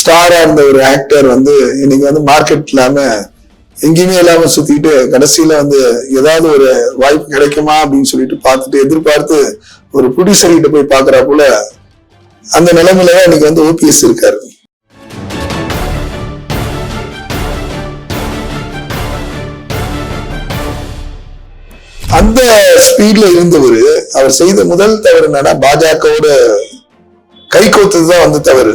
ஸ்டாரா இருந்த ஒரு ஆக்டர் வந்து இன்னைக்கு வந்து மார்க்கெட் இல்லாம எங்கேயுமே இல்லாம சுத்திட்டு கடைசியில வந்து ஏதாவது ஒரு வாய்ப்பு கிடைக்குமா அப்படின்னு சொல்லிட்டு பார்த்துட்டு எதிர்பார்த்து ஒரு ப்ரொடியூசர் கிட்ட போய் பாக்குறா போல அந்த நிலைமையில இன்னைக்கு வந்து ஓபிஎஸ் இருக்காரு. அந்த ஸ்பீட்ல இருந்தவர் அவர் செய்த முதல் தவறு என்னன்னா பாஜகவோட கை கோத்ததுதான் வந்து தவறு.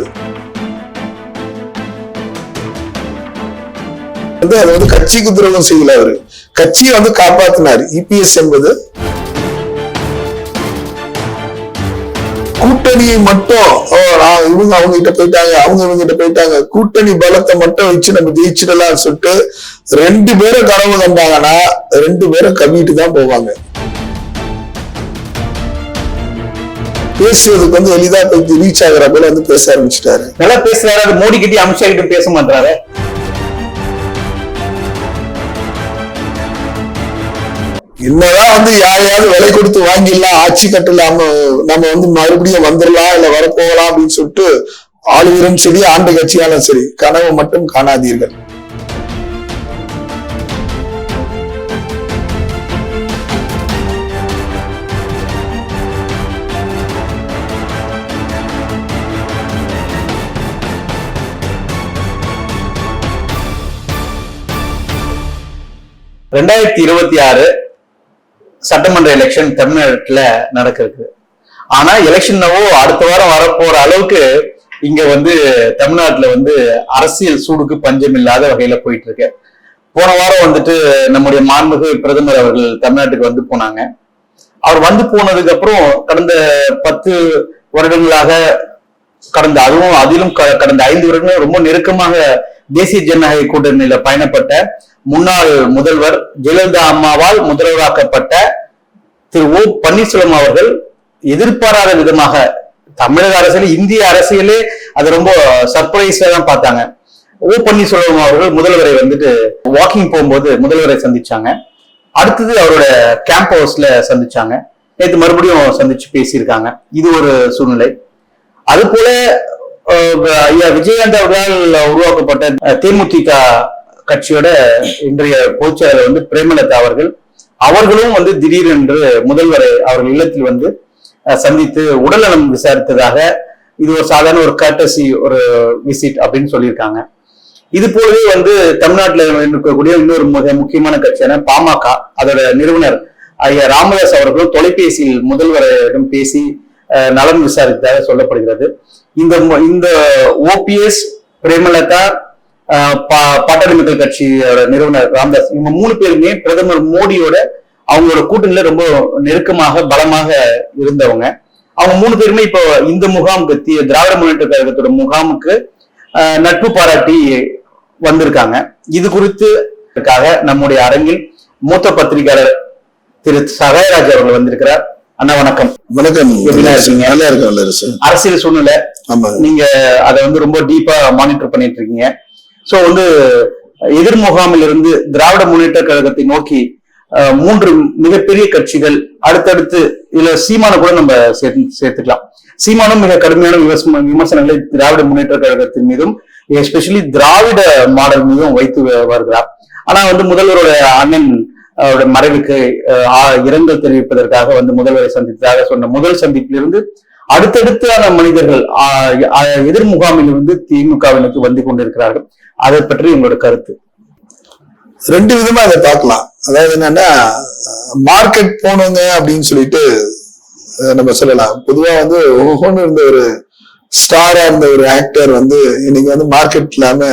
வந்து அது வந்து கட்சிக்கு துரோகம் செய்யல அவரு. கட்சியை வந்து காப்பாத்தினார். இபிஎஸ் என்பது கூட்டணியை மட்டும் ஓ, நான் இவங்க அவங்க கிட்ட போயிட்டாங்க அவங்க இவங்க கிட்ட போயிட்டாங்க. கூட்டணி பலத்தை மட்டும் வச்சு நம்ம ஜெயிச்சிடலாம்னு சொல்லிட்டு ரெண்டு பேரும் கனவு கண்டாங்கன்னா ரெண்டு பேரும் கவிட்டு தான் போவாங்க. பேசுறதுக்கு வந்து எளிதா போய் ரீச் ஆகிற போல வந்து பேச ஆரம்பிச்சிட்டாரு. நல்லா பேசுறாரு. மோடி கிட்ட அமித்ஷா கிட்ட பேச மாட்டாரு என்னதான் வந்து யாரையாவது விலை கொடுத்து வாங்கிடலாம் ஆட்சி கட்டலாம நம்ம வந்து மறுபடியும் வந்துடலாம் இல்ல வரப்போகலாம் அப்படின்னு சொல்லிட்டு ஆளுநரும் சரி ஆண்டு கட்சியாலும் சரி கனவு மட்டும் காணாதீர்கள். ரெண்டாயிரத்தி இருபத்தி ஆறு சட்டமன்ற எலெக்ஷன் தமிழ்நாட்டுல நடக்கிறது ஆனா எலெக்ஷன்னவோ அடுத்த வாரம் வரப்போற அளவுக்கு இங்க வந்து தமிழ்நாட்டுல வந்து அரசியல் சூடுக்கு பஞ்சம் இல்லாத வகையில போயிட்டு இருக்கு போன வாரம் வந்துட்டு நம்முடைய மாண்புகு பிரதமர் அவர்கள் தமிழ்நாட்டுக்கு வந்து போனாங்க. அவர் வந்து போனதுக்கு அப்புறம் கடந்த பத்து வருடங்களாக கடந்த அதுவும் அதிலும் க- கடந்த ஐந்து வருடங்களும் ரொம்ப நெருக்கமாக தேசிய ஜனநாயக கூட்டணியில பயணப்பட்ட முன்னாள் முதல்வர் ஜெயலலிதா அம்மாவால் முதல்வராக்கப்பட்ட திரு ஓ பன்னீர்செல்வம் அவர்கள் எதிர்பாராத விதமாக தமிழக அரசியல் இந்திய அரசியலே அது ரொம்ப சர்ப்ரைஸா தான் பார்த்தாங்க. ஓ பன்னீர்செல்வம் அவர்கள் முதல்வரை வந்துட்டு வாக்கிங் போகும்போது முதல்வரை சந்திச்சாங்க. அடுத்தது அவரோட கேம்ப் ஹவுஸ்ல சந்திச்சாங்க. நேற்று மறுபடியும் சந்திச்சு பேசியிருக்காங்க. இது ஒரு சூழ்நிலை. அது போல ஐயா விஜயகாந்த் அவர்களால் உருவாக்கப்பட்ட தேமுதிக கட்சியோட இன்றைய பொதுச்செயலர் வந்து பிரேமலதா அவர்கள் அவர்களும் வந்து திடீரென்று முதல்வரை அவர்கள் இல்லத்தில் வந்து சந்தித்து உடல்நலம் விசாரித்ததாக இது ஒரு சாதாரண ஒரு கர்டசி ஒரு விசிட் அப்படின்னு சொல்லியிருக்காங்க. இது போலவே வந்து தமிழ்நாட்டில் இருக்கக்கூடிய இன்னொரு மிக முக்கியமான கட்சியான பாமக. அதோட நிறுவனர் ஐயா ராமதாஸ் அவர்களும் தொலைபேசியில் முதல்வரிடம் பேசி அஹ், விசாரித்ததாக சொல்லப்படுகிறது. இந்த இந்த ஓபிஎஸ் பிரேமலதா பாட்டாளி மக்கள் கட்சியோட நிறுவனர் ராமதாஸ். இவங்க மூணு பேருமே பிரதமர் மோடியோட அவங்களோட கூட்டணியில ரொம்ப நெருக்கமாக பலமாக இருந்தவங்க. அவங்க மூணு பேருமே இப்போ இந்த முகாமுக்கு திராவிட முன்னேற்ற கழகத்தோட முகாமுக்கு நட்பு பாராட்டி வந்திருக்காங்க. இது குறித்து நம்முடைய அரங்கில் மூத்த பத்திரிகையாளர் திரு சகாயராஜ் அவர்கள் வந்திருக்கிறார். அண்ணா வணக்கம். வணக்கம். இருக்கீங்க? நல்லா அரசியல் சூழ்நிலை நீங்க அதை வந்து ரொம்ப டீப்பா மானிட்டர் பண்ணிட்டு இருக்கீங்க. சோ வந்து எதிர் முகாமில் இருந்து திராவிட முன்னேற்ற கழகத்தை நோக்கி மூன்று மிகப்பெரிய கட்சிகள் அடுத்தடுத்து இதுல சீமான கூட நம்ம சேர்த்து சேர்த்துக்கலாம். சீமானும் மிக கடுமையான விமர்சன விமர்சனங்களை திராவிட முன்னேற்ற கழகத்தின் மீதும் எஸ்பெஷலி திராவிட மாடல் மீதும் வைத்து வருகிறார். ஆனா வந்து முதல்வரோட அண்ணன் அவரோட மறைவுக்கு இரங்கல் தெரிவிப்பதற்காக வந்து முதல்வரை சந்தித்ததாக சொன்ன முதல் சந்திப்பிலிருந்து அடுத்தடுத்தான மனிதர்கள் ஆஹ், எதிர் முகாமில் இருந்து திமுகவினுக்கு வந்து கொண்டிருக்கிறார்கள். அதை பற்றி உங்களோட கருத்து? ரெண்டு விதமா அதை பார்க்கலாம். அதாவது என்னன்னா மார்க்கெட் போனவங்க அப்படின்னு சொல்லிட்டு நம்ம சொல்லலாம். பொதுவா வந்து ஒவ்வொன்று இருந்த ஒரு ஸ்டாரா இருந்த ஒரு ஆக்டர் வந்து இன்னைக்கு வந்து மார்க்கெட் இல்லாம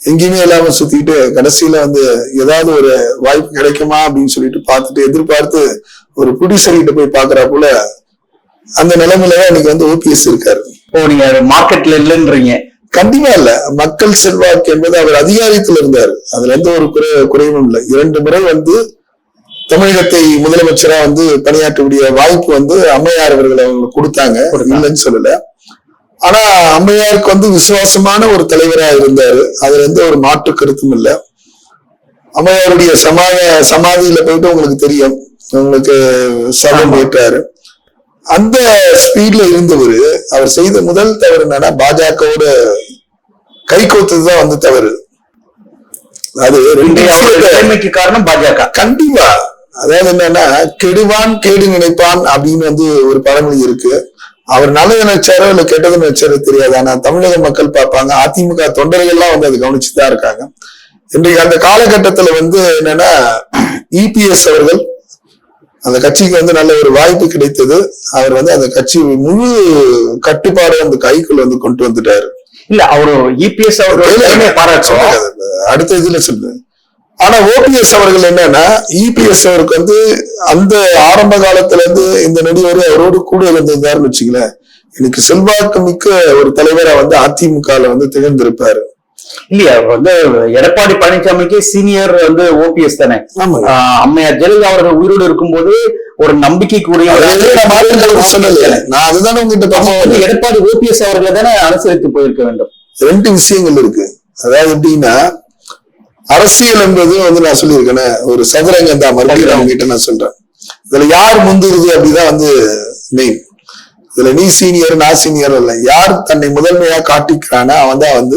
எங்கேயுமே இல்லாம சுத்திட்டு கடைசியில வந்து ஏதாவது ஒரு வாய்ப்பு கிடைக்குமா அப்படின்னு சொல்லிட்டு பார்த்துட்டு எதிர்பார்த்து ஒரு ப்ரொடியூசர் கிட்ட போய் பாக்குறா போல அந்த நிலைமையில இன்னைக்கு வந்து ஓபிஎஸ் இருக்காரு. இப்போ நீங்க மார்க்கெட்ல இல்லைன்றீங்க. கண்டிப்பா இல்ல. மக்கள் செல்வாக்கு என்பது அவர் அதிகாரத்தில் இருந்தார். அதுல எந்த ஒரு குறை குறைவும் இல்லை. இரண்டு முறை வந்து தமிழகத்தை முதலமைச்சரா வந்து பணியாற்றக்கூடிய வாய்ப்பு வந்து அம்மையார் அவர்கள் அவங்களுக்கு கொடுத்தாங்க. இல்லைன்னு சொல்லல. ஆனா அம்மையாருக்கு வந்து விசுவாசமான ஒரு தலைவரா இருந்தாரு. அதுல எந்த ஒரு மாற்று கருத்தும் இல்ல. அம்மையாருடைய சமாத சமாதியில போயிட்டு உங்களுக்கு தெரியும். உங்களுக்கு சபம் ஏற்றாரு. அந்த ஸ்பீட்ல இருந்தவர் அவர் செய்த முதல் தவறு என்னன்னா பாஜகவோட கை கோத்ததுதான் வந்து தவறு. அது ரெண்டு காரணம் பாஜக. கண்டிப்பா. அதாவது என்னன்னா கெடுவான் கேடு நினைப்பான் அப்படின்னு வந்து ஒரு பழமொழி இருக்கு. அவர் நல்லது நினைச்சாரோ இல்ல கெட்டது நினைச்சாரோ தெரியாது. ஆனா தமிழக மக்கள் பார்ப்பாங்க. அதிமுக தொண்டர்கள்லாம் வந்து அதை கவனிச்சுதான் இருக்காங்க. இன்றைக்கு அந்த காலகட்டத்துல வந்து என்னன்னா இபிஎஸ் அவர்கள் அந்த கட்சிக்கு வந்து நல்ல ஒரு வாய்ப்பு கிடைத்தது. அவர் வந்து அந்த கட்சி முழு கட்டுப்பாடு அந்த கைக்குள்ள வந்து கொண்டு வந்துட்டாரு. இல்ல அவரு இபிஎஸ் பாராட்டுறோம் சொல்லுங்க, அடுத்த இதுல சொல்லு. ஆனா ஓபிஎஸ் அவர்கள் என்னன்னா இபிஎஸ் அவருக்கு வந்து அந்த ஆரம்ப காலத்துல இருந்து இந்த நொடி வரை அவரோடு கூட இருந்திருந்தாருன்னு வச்சுங்களேன் எனக்கு செல்வாக்கு மிக்க ஒரு தலைவரா வந்து அதிமுகல வந்து திகழ்ந்திருப்பாரு. இல்லையா வந்து எடப்பாடி பழனிசாமிக்கு சீனியர் வந்து ஓபிஎஸ் தானே. அம்மையார் ஜெயலலிதா அவர்கள் உயிரோடு இருக்கும்போது ஒரு நம்பிக்கைக்குரிய நான் அதுதானே உங்ககிட்ட எடப்பாடி ஓபிஎஸ் அவர்களை தானே அனுசரித்து போயிருக்க வேண்டும். ரெண்டு விஷயங்கள் இருக்கு. அதாவது எப்படின்னா அரசியல் என்பது வந்து நான் சொல்லியிருக்கேனே ஒரு சதுரங்கம் தான். மறுபடியும் உங்ககிட்ட நான் சொல்றேன். இதுல யார் முந்துருது அப்படிதான் வந்து மெயின் இதுல நீ சீனியர் நான் சீனியர் இல்ல யார் தன்னை முதன்மையா காட்டிக்கிறானோ அவன் தான் வந்து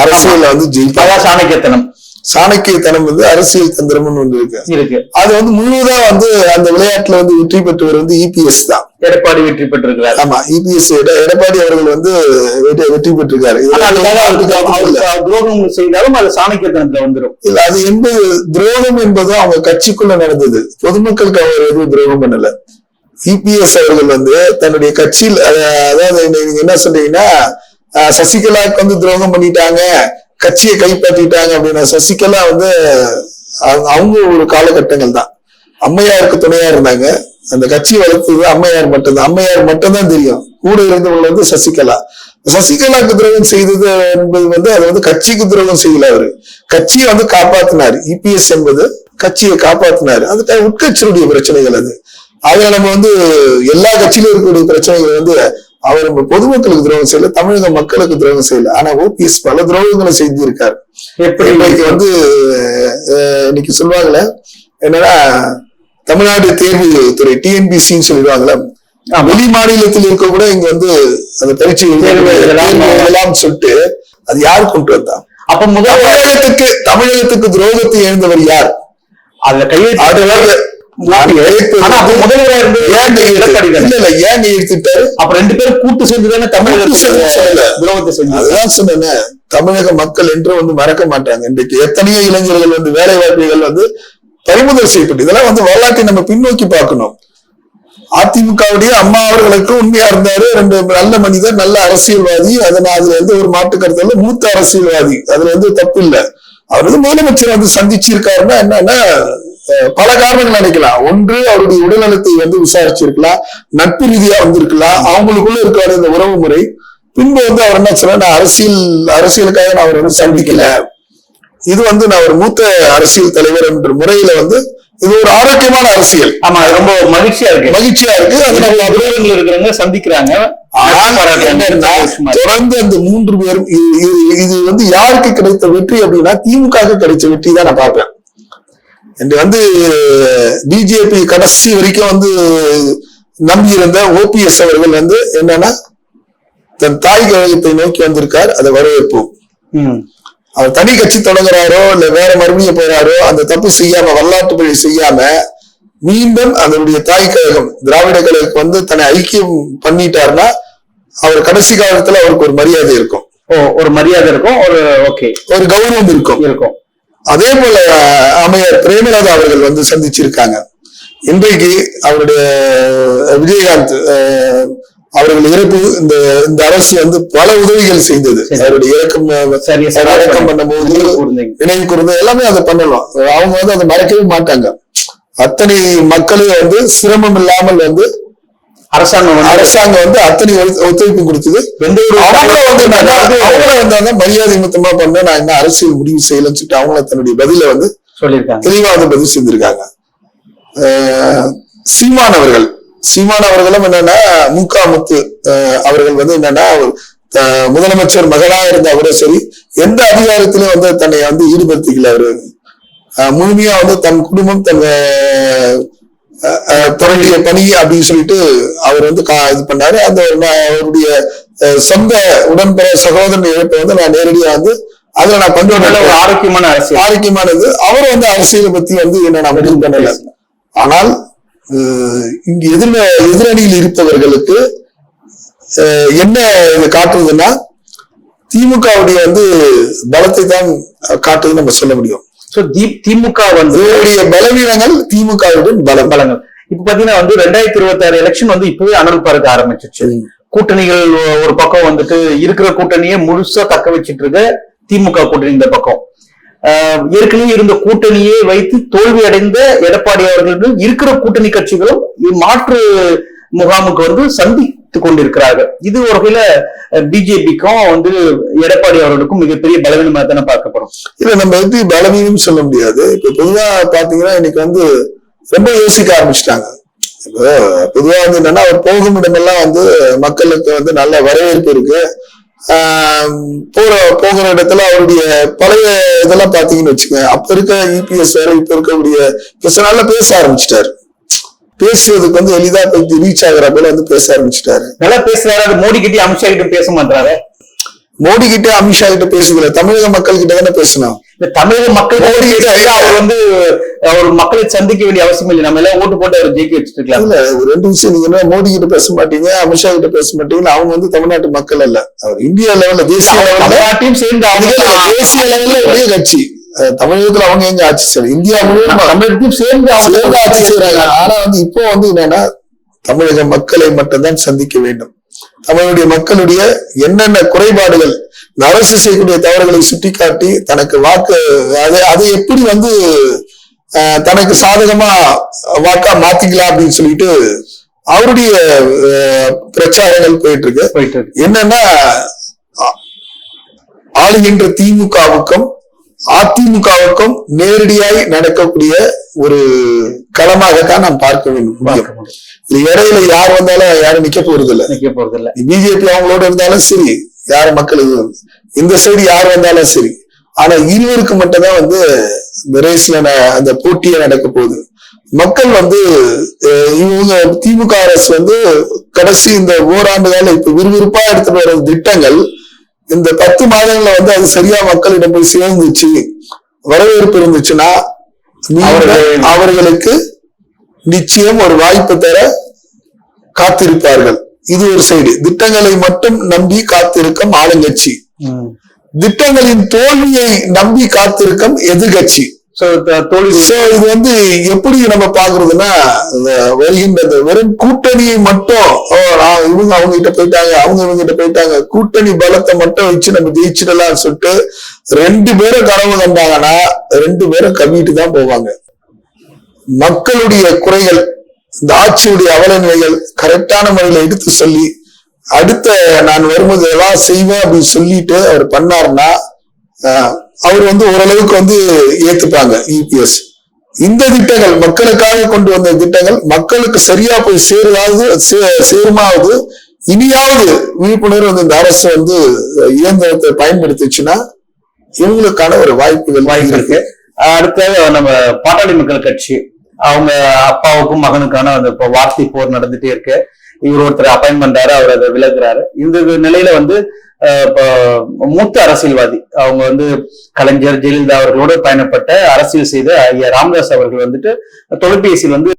அரசியல்ல வந்து ஜெயிப்பான் அதான் சாணக்கியத்தனம். சாணக்கியத்தனம் வந்து அரசியல் தந்திரம்னு ஒன்று இருக்கு. இருக்கு. அது வந்து முழுவதா வந்து அந்த விளையாட்டுல வந்து வெற்றி பெற்றவர் வந்து இபிஎஸ் தான். எடப்பாடி வெற்றி பெற்றிருக்கிறார். ஆமா இபிஎஸ் எடப்பாடி அவர்கள் வந்து வெற்றி பெற்றிருக்காரு. துரோகம் செய்தாலும் அது சாணக்கியத்தனத்துல வந்துடும் இல்ல அது என்பது துரோகம் என்பது அவங்க கட்சிக்குள்ள நடந்தது. பொதுமக்களுக்கு அவர் எதுவும் துரோகம் பண்ணல. இபிஎஸ் அவர்கள் வந்து தன்னுடைய கட்சியில் அதாவது நீங்க என்ன சொல்றீங்கன்னா சசிகலாவுக்கு வந்து துரோகம் பண்ணிட்டாங்க. கட்சியை கைப்பற்றிட்டாங்க அப்படின்னா சசிகலா வந்து அவங்க- அவங்க ஒரு காலகட்டங்கள் தான். அம்மையாருக்கு துணையா இருந்தாங்க. அந்த கட்சி வளர்த்தது அம்மையார் மட்டும்தான் அம்மையார் மட்டும்தான் தெரியும். கூட இருந்தவங்க வந்து சசிகலா. சசிகலாக்கு துரோகம் செய்தது என்பது வந்து அது வந்து கட்சிக்கு துரோகம் செய்யல அவரு. கட்சியை வந்து காப்பாத்தினார். இபிஎஸ் என்பது கட்சியை காப்பாத்தினாரு. அது உட்கட்சியுடைய பிரச்சனைகள் அது. அதை நம்ம வந்து எல்லா கட்சியிலும் இருக்கக்கூடிய பிரச்சனைகள் வந்து அவர் நம்ம பொதுமக்களுக்கு துரோகம் செய்யல தமிழக மக்களுக்கு துரோகம் செய்யல. ஆனா ஓபிஎஸ் பல துரோகங்களை செஞ்சிருக்காரு. எப்படி? இன்னைக்கு வந்து இன்னைக்கு சொல்லுவாங்கல்ல என்னன்னா தமிழ்நாடு தேர்வு துறை டிஎன்பிசின்னு சொல்லிடுவாங்கல்ல. வெளி மாநிலத்தில் இருக்க கூட இங்க வந்து அந்த பரீட்சை எழுதலாம். சொல்லிட்டு அது யார் கொண்டு வந்தா? அப்ப முதல்வர் தமிழகத்துக்கு துரோகத்தை எழுந்தவர் யார்? அதுல கையெழுத்து தமிழக மக்கள் என்றும் வந்து மறக்க மாட்டாங்க. இன்றைக்கு எத்தனையோ இளைஞர்கள் வந்து வேலை வாய்ப்புகள் வந்து பறிமுதல் செய்யப்பட்டு இதெல்லாம் வந்து வரலாற்றை நம்ம பின்னோக்கி பார்க்கணும். அதிமுகவுடைய அம்மா அவர்களுக்கு உண்மையா இருந்தாரு ரெண்டு நல்ல மனிதர் நல்ல அரசியல்வாதி. அதனால அதுல எந்த ஒரு மாற்று கருத்து இல்ல மூத்த அரசியல்வாதி. அதுல வந்து தப்பு இல்ல அவர் வந்து முதலமைச்சர் வந்து சந்திச்சிருக்காருன்னா என்னன்னா பல காரணங்கள் நினைக்கலாம். ஒன்று அவருடைய உடல்நலத்தை வந்து விசாரிச்சிருக்கலாம். நட்பு ரீதியா வந்திருக்கலாம். அவங்களுக்குள்ள இருக்கிற இந்த உறவு முறை. பின்பு வந்து அவர் என்ன சொல்ற நான் அரசியல் அரசியலுக்காக நான் அவர் வந்து சந்திக்கல. இது வந்து நான் ஒரு மூத்த அரசியல் தலைவர் என்ற முறையில வந்து இது ஒரு ஆரோக்கியமான அரசியல். ஆமா ரொம்ப மகிழ்ச்சியா இருக்கு. மகிழ்ச்சியா இருக்கு. அது இருக்கிறவங்க சந்திக்கிறாங்க. தொடர்ந்து அந்த மூன்று பேரும் இது வந்து யாருக்கு கிடைத்த வெற்றி அப்படின்னா திமுக கிடைச்ச வெற்றி தான் நான் பார்ப்பேன். என்று வந்து பிஜேபி கடைசி வரைக்கும் வந்து நம்பி இருந்த ஓபிஎஸ் அவர்கள் வந்து என்னன்னா தன் தாய் கழகத்தை நோக்கி வந்திருக்கார் அதை வரவேற்போம். அவர் தனி கட்சி தொடங்குறாரோ இல்ல வேற மறுபடியும் போறாரோ அந்த தப்பு செய்யாம வரலாற்று பழி செய்யாம மீண்டும் அதனுடைய தாய் கழகம் திராவிட கழகம் வந்து தன்னை ஐக்கியம் பண்ணிட்டாருன்னா அவர் கடைசி காலத்துல அவருக்கு ஒரு மரியாதை இருக்கும். ஓ ஒரு மரியாதை இருக்கும் ஒரு ஓகே. ஒரு கௌரவம் இருக்கும். இருக்கும். அதே போல அஹ், அம்மையார் பிரேமலதா அவர்கள் வந்து சந்திச்சிருக்காங்க. இன்றைக்கு அவருடைய விஜயகாந்த் அவர்கள் இறப்பு இந்த இந்த அரசு வந்து பல உதவிகள் செய்தது. அவருடைய இறக்கம் அடக்கம் பண்ணும்போது. நினைவு கூர்ந்து எல்லாமே அதை பண்ணலாம். அவங்க வந்து அதை மறக்கவே மாட்டாங்க. அத்தனை மக்களும் வந்து சிரமம் இல்லாமல் வந்து அரசாங்கம் வந்து அரசாங்கம் வந்து அத்தனை ஒத்து- ஒத்துழைப்பு கொடுத்தது. எந்த ஒரு அவங்கள வந்து என்னன்னா, அவங்கள வந்து மரியாதை நிமித்தமா பண்ண நான் என்ன அரசியல் முடிவு செய்யலன்னு சொல்லிட்டு அவங்கள தன்னுடைய பதில வந்து சொல்லியிருக்காங்க. தெளிவா வந்து பதில் செஞ்சிருக்காங்க. சீமான் அவர்கள். சீமான் அவர்களும் என்னன்னா முக்கா முத்து அஹ் அவர்கள் வந்து என்னன்னா முதலமைச்சர் மகனா இருந்தா கூட சரி எந்த அதிகாரத்திலும் வந்து தன்னை வந்து ஈடுபடுத்திக்கல அவரு. முழுமையா வந்து தன் குடும்பம் தன் தொடங்கிய பணி அப்படின்னு சொல்லிட்டு அவர் வந்து கா- இது பண்ணாரு. அந்த அவருடைய சொந்த உடன்பிற சகோதரன் இழப்பை வந்து நான் நேரடியா வந்து அதுல நான் ஒரு கொண்டேன். ஆரோக்கியமான அரசியல். ஆரோக்கியமானது. அவர் வந்து அரசியலை பத்தி வந்து என்ன நான் பதில் பண்ணல. ஆனால் இங்கு எதிர எதிரணியில் இருப்பவர்களுக்கு என்ன இது காட்டுறதுன்னா திமுகவுடைய வந்து பலத்தை தான் காட்டுதுன்னு நம்ம சொல்ல முடியும். திமுக வந்து பலவீனங்கள் திமுகவுடன் பலம். பலங்கள். இப்ப பாத்தீங்கன்னா வந்து ரெண்டாயிரத்தி இருபத்தி ஆறு எலெக்ஷன் வந்து இப்பவே அனல் பறக்க ஆரம்பிச்சிருச்சு கூட்டணிகள் ஒரு பக்கம் வந்துட்டு இருக்கிற கூட்டணியை முழுசா தக்க வச்சிட்டு இருக்க திமுக கூட்டணி இந்த பக்கம். ஏற்கனவே இருந்த கூட்டணியை வைத்து தோல்வி அடைந்த எடப்பாடி அவர்கள் இருக்கிற கூட்டணி கட்சிகளும் மாற்று முகாமுக்கு வந்து சந்தித்து கொண்டிருக்கிறார்கள். இது ஒரு வகையில பிஜேபிக்கும் வந்து எடப்பாடி அவர்களுக்கும் மிகப்பெரிய பலவீனமா தானே பார்க்கப்படும். இல்ல நம்ம எப்படி பலவீனம் சொல்ல முடியாது. இப்ப பொதுவா பாத்தீங்கன்னா இன்னைக்கு வந்து ரொம்ப யோசிக்க ஆரம்பிச்சிட்டாங்க. இப்போ பொதுவா வந்து என்னன்னா அவர் போகும் இடமெல்லாம் வந்து மக்களுக்கு வந்து நல்ல வரவேற்பு இருக்கு. ஆஹ் போற போகிற இடத்துல அவருடைய பழைய இதெல்லாம் பாத்தீங்கன்னு வச்சுக்கோங்க. அப்ப இருக்க இபிஎஸ் வேற இப்ப இருக்கக்கூடிய இப்ப பேச ஆரம்பிச்சிட்டாரு. பேசுவதுக்கு வந்து எளிதா ரீச் ஆகுற போல வந்து பேச ஆரம்பிச்சிட்டாரு. நல்லா பேசுறாரு. அது மோடி கிட்ட அமித்ஷா கிட்ட பேச மாட்டாரு மோடி கிட்ட அமித்ஷா கிட்ட பேசுதில்ல தமிழக மக்கள் கிட்ட தானே பேசணும். தமிழக மக்கள் மோடி கிட்ட அவர் வந்து அவர் மக்களை சந்திக்க வேண்டிய அவசியம் இல்லை. நம்ம எல்லாம் ஓட்டு போட்டு அவர் ஜெயிக்க வச்சுட்டு இருக்கலாம் இல்ல ஒரு ரெண்டு விஷயம். நீங்க என்ன மோடி கிட்ட பேச மாட்டீங்க அமித்ஷா கிட்ட பேச மாட்டீங்க அவங்க வந்து தமிழ்நாட்டு மக்கள் அல்ல. அவர் இந்தியா லெவல்ல தேசிய லெவல்ல சேர்ந்து அவங்க தேசிய லெவல்ல ஒரே கட்சி. தமிழகத்துல அவங்க எங்க ஆட்சி செய்யறாங்க இந்தியா முழுவதும் தமிழகத்தையும் சேர்ந்து சேர்ந்து அவங்க ஆட்சி செய்யறாங்க. ஆனா வந்து இப்போ வந்து என்னன்னா தமிழக மக்களை மட்டும்தான் சந்திக்க வேண்டும். தமிழுடைய மக்களுடைய என்னென்ன குறைபாடுகள் இந்த அரசு செய்யக்கூடிய தவறுகளை சுட்டிக்காட்டி தனக்கு வாக்கு அதை அதை எப்படி வந்து தனக்கு சாதகமா வாக்கா மாத்திக்கலாம் அப்படின்னு சொல்லிட்டு அவருடைய பிரச்சாரங்கள் போயிட்டு இருக்கு என்னன்னா ஆளுகின்ற திமுகவுக்கும் அதிமுகவுக்கும் நேரடியாய் நடக்கக்கூடிய ஒரு களமாகத்தான் நாம் பார்க்க வேண்டும். இது இடையில யார் வந்தாலும் யாரும் நிக்க போறது இல்ல நிக்க போறது இல்ல பிஜேபி அவங்களோட இருந்தாலும் சரி யார் மக்கள் இது இந்த சைடு யார் வந்தாலும் சரி. ஆனா இருவருக்கு மட்டும்தான் வந்து இந்த ரேஸ்ல அந்த போட்டியே நடக்க போகுது. மக்கள் வந்து இவங்க திமுக அரசு வந்து கடைசி இந்த ஓராண்டு கால இப்ப விறுவிறுப்பா எடுத்துட்டு வர திட்டங்கள் இந்த பத்து மாதங்கள்ல வந்து அது சரியா மக்களிடம் போய் சேர்ந்துச்சு வரவேற்பு இருந்துச்சுன்னா அவர்களுக்கு நிச்சயம் ஒரு வாய்ப்பு தர காத்திருப்பார்கள். இது ஒரு சைடு. திட்டங்களை மட்டும் நம்பி காத்திருக்கும் ஆளுங்கட்சி. திட்டங்களின் தோல்வியை நம்பி காத்திருக்கும் எதிர்கட்சி. இது வந்து எப்படி நம்ம பாக்குறதுன்னா இந்த வருகின்றது வெறும் கூட்டணியை மட்டும் ஓ இவங்க அவங்க கிட்ட போயிட்டாங்க அவங்க இவங்க கிட்ட போயிட்டாங்க கூட்டணி பலத்தை மட்டும் வச்சு நம்ம ஜெயிச்சிடலாம்னு சொல்லிட்டு ரெண்டு பேரும் கனவு கண்டாங்கன்னா ரெண்டு பேரும் கவிட்டு தான் போவாங்க. மக்களுடைய குறைகள் இந்த ஆட்சியுடைய அவலநிலைகள் கரெக்டான முறையில எடுத்து சொல்லி அடுத்த நான் வரும்போது எல்லாம் செய்வேன் அப்படின்னு சொல்லிட்டு அவர் பண்ணாருன்னா அவர் வந்து ஓரளவுக்கு வந்து ஏத்துப்பாங்க இபிஎஸ் இந்த திட்டங்கள் மக்களுக்காக கொண்டு வந்த திட்டங்கள் மக்களுக்கு சரியா போய் சேருதாவது சேருமாவது இனியாவது விழிப்புணர்வு வந்து இந்த அரசு வந்து இயந்திரத்தை பயன்படுத்துச்சுன்னா இவங்களுக்கான ஒரு வாய்ப்புகள் வாய்ப்பு இருக்கு. அடுத்தது நம்ம பாட்டாளி மக்கள் கட்சி. அவங்க அப்பாவுக்கும் மகனுக்கான அந்த இப்போ வார்த்தை போர் நடந்துட்டே இருக்கு. இவர் ஒருத்தர் அப்பாயின் பண்றாரு அவர் அதை விலகுறாரு இந்த நிலையில வந்து மூத்த அரசியல்வாதி. அவங்க வந்து கலைஞர் ஜெயலலிதா அவர்களோடு பயணப்பட்ட அரசியல் செய்த ஐயா ராமதாஸ் அவர்கள் வந்துட்டு தொலைபேசியில் வந்து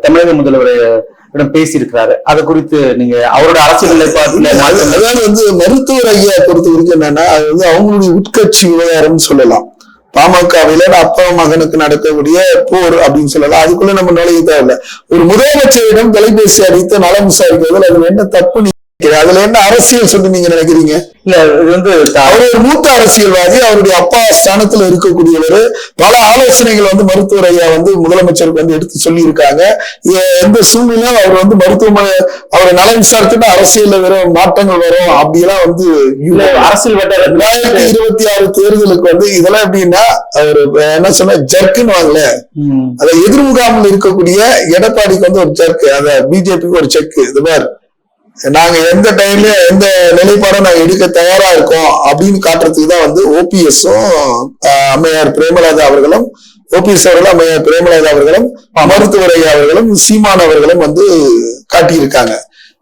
தமிழக முதல்வரிடம் பேசியிருக்கிறாரு. அது குறித்து நீங்க அவரோட அரசியல் நிலைப்பாட்டுல அது- அதாவது வந்து மருத்துவர் ஐயா பொறுத்த வரைக்கும் என்னன்னா அது வந்து அவங்களுடைய உட்கட்சி விவகாரம்னு சொல்லலாம். பாமகவில அப்பா மகனுக்கு நடக்கக்கூடிய போர் அப்படின்னு சொல்லலாம். அதுக்குள்ள நம்ம நுழைய தேவையில்ல ஒரு முதலமைச்சரிடம் தொலைபேசி அடித்து நலம் விசாரிக்கிறதுல அதுல என்ன தப்பு அதுல என்ன அரசியல் சொல்லி நீங்க நினைக்கிறீங்க? இல்ல இது வந்து அவர் ஒரு மூத்த அரசியல்வாதி அவருடைய அப்பா ஸ்தானத்துல இருக்கக்கூடியவர். பல ஆலோசனைகள் வந்து மருத்துவர் ஐயா வந்து முதலமைச்சருக்கு வந்து எடுத்து சொல்லி இருக்காங்க எந்த சூழ்நிலையும் அவர் வந்து மருத்துவமனை அவரை நலம் விசாரிச்சுட்டு அரசியல்ல வெறும் மாற்றங்கள் வரும் அப்படியெல்லாம் வந்து அரசியல் ரெண்டாயிரத்தி இருபத்தி ஆறு தேர்தலுக்கு வந்து இதெல்லாம் எப்படின்னா அவர் என்ன சொன்ன ஜர்க்குன்னு வாங்கல. அத எதிர்முகாமில் இருக்கக்கூடிய எடப்பாடிக்கு வந்து ஒரு ஜர்க்கு அத பிஜேபிக்கு ஒரு செக் இது மாதிரி நாங்க எந்த டைம்ல எந்த நிலைப்பாடும் நாங்க எடுக்க தயாரா இருக்கோம் அப்படின்னு காட்டுறதுக்கு தான் வந்து ஓபிஎஸும் அம்மையார் பிரேமலாதா அவர்களும் ஓபிஎஸ் அவர்களும் அம்மையார் பிரேமலாதா அவர்களும் மருத்துவர் அவர்களும் சீமான் அவர்களும் வந்து காட்டியிருக்காங்க.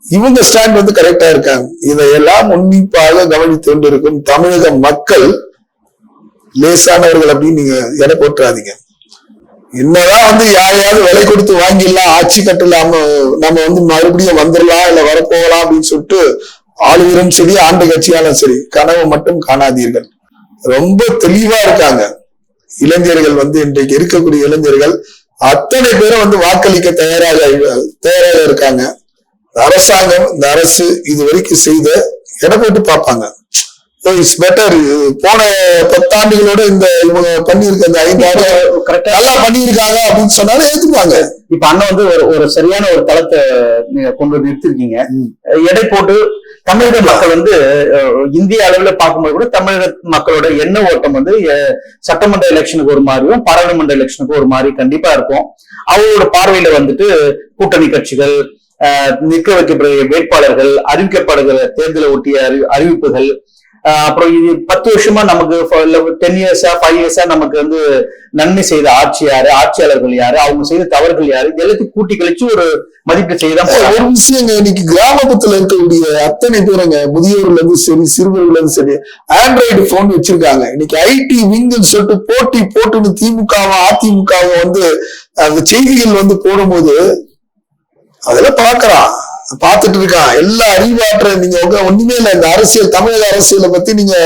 இவங்க ஸ்டாண்ட் வந்து கரெக்டா இருக்காங்க. இதையெல்லாம் உன்னிப்பாக கவனித்து கொண்டிருக்கும் தமிழக மக்கள் லேசானவர்கள் அப்படின்னு நீங்க எடை போட்டுறாதீங்க. என்னதான் வந்து யாரையாவது விலை கொடுத்து வாங்கிடலாம் ஆட்சி கட்டலாம நம்ம வந்து மறுபடியும் வந்துடலாம் இல்ல வரப்போகலாம் அப்படின்னு சொல்லிட்டு ஆளுநரும் சரி ஆண்டு கட்சியாலும் சரி கனவு மட்டும் காணாதீர்கள். ரொம்ப தெளிவா இருக்காங்க. இளைஞர்கள் வந்து இன்றைக்கு இருக்கக்கூடிய இளைஞர்கள் அத்தனை பேரும் வந்து வாக்களிக்க தயாராக தயாராக இருக்காங்க. அரசாங்கம் இந்த அரசு இது வரைக்கும் செய்த எடை போட்டு பார்ப்பாங்க. இட்ஸ் பெட்டர் போன பத்தாண்டுகளோட இந்த இவங்க பண்ணியிருக்க இந்த ஐந்து ஆண்டு நல்லா பண்ணியிருக்காங்க அப்படின்னு சொன்னாலும் ஏத்துப்பாங்க இப்ப அண்ணன் வந்து ஒரு ஒரு சரியான ஒரு தளத்தை நீங்க கொண்டு வந்து நிறுத்திருக்கீங்க. எடை போட்டு தமிழக மக்கள் வந்து இந்திய அளவுல பார்க்கும்போது கூட தமிழக மக்களோட எண்ண ஓட்டம் வந்து சட்டமன்ற எலெக்ஷனுக்கு ஒரு மாதிரியும் பாராளுமன்ற எலெக்ஷனுக்கு ஒரு மாதிரி கண்டிப்பா இருக்கும். அவங்களோட பார்வையில வந்துட்டு கூட்டணி கட்சிகள் நிற்க வைக்கப்படுகிற வேட்பாளர்கள் அறிவிக்கப்படுகிற தேர்தலை ஒட்டிய அறி அறிவிப்புகள் அப்புறம் இது பத்து வருஷமா நமக்கு டென் இயர்ஸா ஃபைவ் இயர்ஸா நமக்கு வந்து நன்மை செய்த ஆட்சி யாரு ஆட்சியாளர்கள் யாரு அவங்க செய்த தவறுகள் யாரு இது எல்லாத்தையும் கூட்டி கழிச்சு ஒரு மதிப்பீடு செய்யதான் ஒரு விஷயங்க இன்னைக்கு கிராமத்துல இருக்கக்கூடிய அத்தனை பேருங்க முதியோர்ல இருந்து சரி சிறுவர்கள் இருந்து சரி ஆண்ட்ராய்டு போன் வச்சிருக்காங்க. இன்னைக்கு ஐடி விங்குன்னு சொல்லிட்டு போட்டி போட்டுன்னு திமுகவும் அதிமுகவும் வந்து அந்த செய்திகள் வந்து போடும்போது அதெல்லாம் பாக்குறான் பார்த்துட்டு இருக்கான். எல்லா அறிவாற்றல் நீங்க ஒண்ணுமே இல்லை. இந்த அரசியல் தமிழக அரசியலை பத்தி நீங்க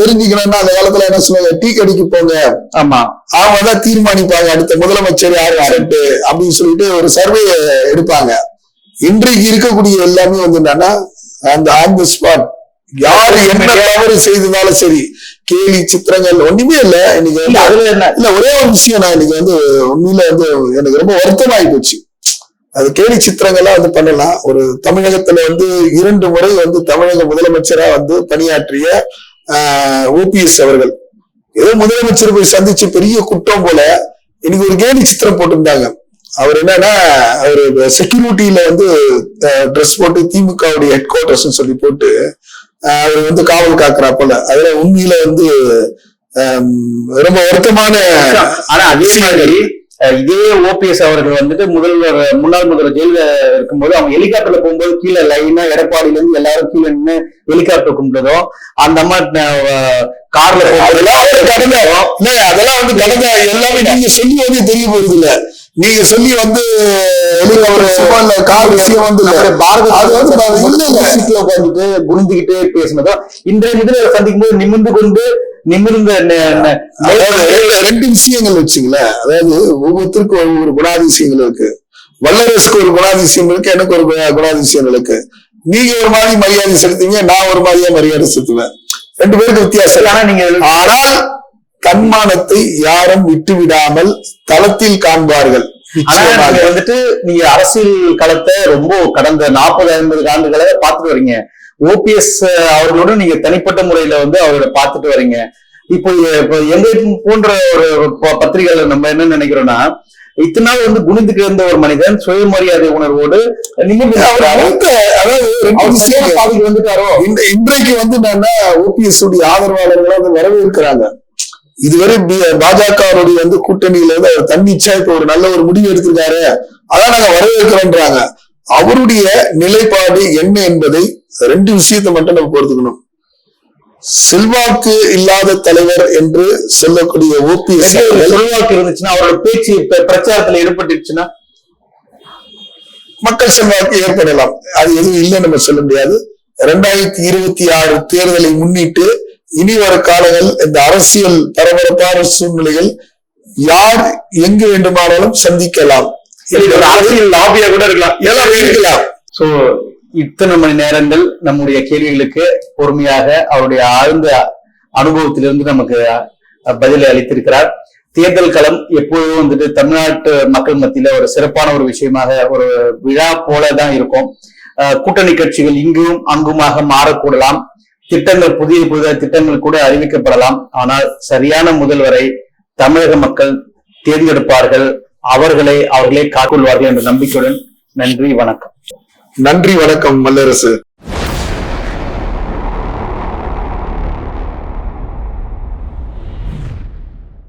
தெரிஞ்சுக்கணும்னா அந்த காலத்துல என்ன சொல்லுவாங்க டீ கடைக்கு போங்க. ஆமா. அவங்க தான் தீர்மானிப்பாங்க. அடுத்த முதலமைச்சர் யாரு வரட்டு அப்படின்னு சொல்லிட்டு ஒரு சர்வே எடுப்பாங்க. இன்றைக்கு இருக்கக்கூடிய எல்லாமே வந்து என்னன்னா அந்த ஆன் தி ஸ்பாட் யாரு என்ன தவறு செய்ததாலும் சரி கேலி சித்திரங்கள் ஒண்ணுமே இல்ல. இன்னைக்கு இல்ல ஒரே ஒரு விஷயம் நான் இன்னைக்கு வந்து உண்மையில வந்து எனக்கு ரொம்ப வருத்தமாயி போச்சு. அது கேலி சித்திரங்கள்லாம் வந்து பண்ணலாம். ஒரு தமிழகத்துல வந்து இரண்டு முறை வந்து தமிழக முதலமைச்சரா வந்து பணியாற்றிய ஓபிஎஸ் அவர்கள். ஏதோ முதலமைச்சர் போய் சந்திச்சு பெரிய குற்றம் போல இன்னைக்கு ஒரு கேலி சித்திரம் போட்டிருந்தாங்க. அவர் என்னன்னா அவர் செக்யூரிட்டியில வந்து ட்ரெஸ் போட்டு திமுகவுடைய ஹெட் குவார்டர்ஸ் சொல்லி போட்டு அவர் வந்து காவல் காக்குறா போல அதுல உண்மையில வந்து ரொம்ப வருத்தமான ஆனா அதே மாதிரி இதே ஓபிஎஸ் அவர்கள் வந்துட்டு முதல்வர் முன்னாள் முதல்வர் ஜெயில இருக்கும்போது அவங்க ஹெலிகாப்டர்ல போகும்போது கீழே லைனா எடப்பாடியில இருந்து எல்லாரும் கீழே நின்று ஹெலிகாப்டர் கும்பிட்டதும். அந்த அம்மா கார்ல அதெல்லாம் வந்து கடந்த போகும்போது இல்ல, அதெல்லாம் வந்து கடந்த எல்லாமே நீங்க சொல்லி வந்து தெரிய போறது இல்ல. நீங்க சொல்லி வந்து கார் விஷயம் வந்து உட்காந்துட்டு குனிஞ்சுக்கிட்டே பேசினதும். இன்றைய முதல்வர் சந்திக்கும் போது நிமிர்ந்து கொண்டு நிமிர்ந்த ரெண்டு- விஷயங்கள் வச்சுங்களேன். அதாவது ஒவ்வொருத்தருக்கும் ஒவ்வொரு குணாதிசயங்கள் இருக்கு. வல்லரசுக்கு ஒரு குணாதிசயம் இருக்கு எனக்கு ஒரு குண- குணாதிசயம் இருக்கு. நீங்க ஒரு மாதிரி மரியாதை செலுத்துவீங்க நான் ஒரு மாதிரியா மரியாதை செலுத்துவேன். ரெண்டு பேருக்கு வித்தியாசம். ஆனா நீங்க ஆனால் தன்மானத்தை யாரும் விட்டு விடாமல் தளத்தில் காண்பார்கள். வந்துட்டு நீங்க அரசியல் களத்தை ரொம்ப கடந்த நாற்பது ஐம்பது ஆண்டுகளை பார்த்துட்டு வரீங்க. ஓபிஎஸ் அவர்களோட நீங்க தனிப்பட்ட முறையில வந்து அவரோட பார்த்துட்டு வரீங்க. இப்போ இப்போ எங்க போன்ற ஒரு பத்திரிகையில நம்ம என்ன நினைக்கிறோம்னா இத்தனை நாள் வந்து குனிந்துக்கு இருந்த ஒரு மனிதன் சுயமரியாதை உணர்வோடு பாதைக்கு வந்துட்டாரோ? இந்த இன்றைக்கு வந்து என்னன்னா ஓபிஎஸ் உடைய ஆதரவாளர்கள் அதை வரவேற்கிறாங்க? இதுவரை பாஜகவுடைய வந்து கூட்டணியில இருந்து அவர் தன்னிச்சா இப்ப ஒரு நல்ல ஒரு முடிவு எடுத்திருக்காரு. அதான் நாங்க வரவேற்கிறோன்றாங்க அவருடைய நிலைப்பாடு என்ன என்பதை ரெண்டு விஷயத்தை மட்டும் நம்ம பொறுத்துக்கணும். செல்வாக்கு இல்லாத தலைவர் என்று சொல்லக்கூடிய ஒரு செல்வாக்கு இருந்துச்சுன்னா அவரோட பேச்சு பிரச்சாரத்துல ஈடுபட்டுச்சுன்னா மக்கள் செல்வாக்கு ஏற்படலாம். அது எதுவும் இல்லைன்னு நம்ம சொல்ல முடியாது. இரண்டாயிரத்தி இருபத்தி ஆறு தேர்தலை முன்னிட்டு இனி வர காலங்கள் இந்த அரசியல் பரபரப்பான சூழ்நிலைகள் யார் எங்கு வேண்டுமானாலும் சந்திக்கலாம். ஒரு அரசியல் லாபியா கூட இருக்கலாம். எல்லாம் இருக்கலாம். சோ இத்தனை மணி நேரங்கள் நம்முடைய கேள்விகளுக்கு பொறுமையாக அவருடைய ஆழ்ந்த அனுபவத்திலிருந்து நமக்கு பதிலை அளித்திருக்கிறார். தேர்தல் களம் எப்போதும் வந்துட்டு தமிழ்நாட்டு மக்கள் மத்தியில ஒரு சிறப்பான ஒரு விஷயமாக ஒரு விழா போல தான் இருக்கும். அஹ், கூட்டணி கட்சிகள் இங்கும் அங்குமாக மாறக்கூடலாம். திட்டங்கள் புதிய புதிய திட்டங்கள் கூட அறிவிக்கப்படலாம். ஆனால் சரியான முதல்வரை தமிழக மக்கள் தேர்ந்தெடுப்பார்கள். அவர்களை அவர்களே காக்கொள்வார்கள் என்ற நம்பிக்கையுடன் நன்றி வணக்கம். நன்றி வணக்கம் மல்லரசு.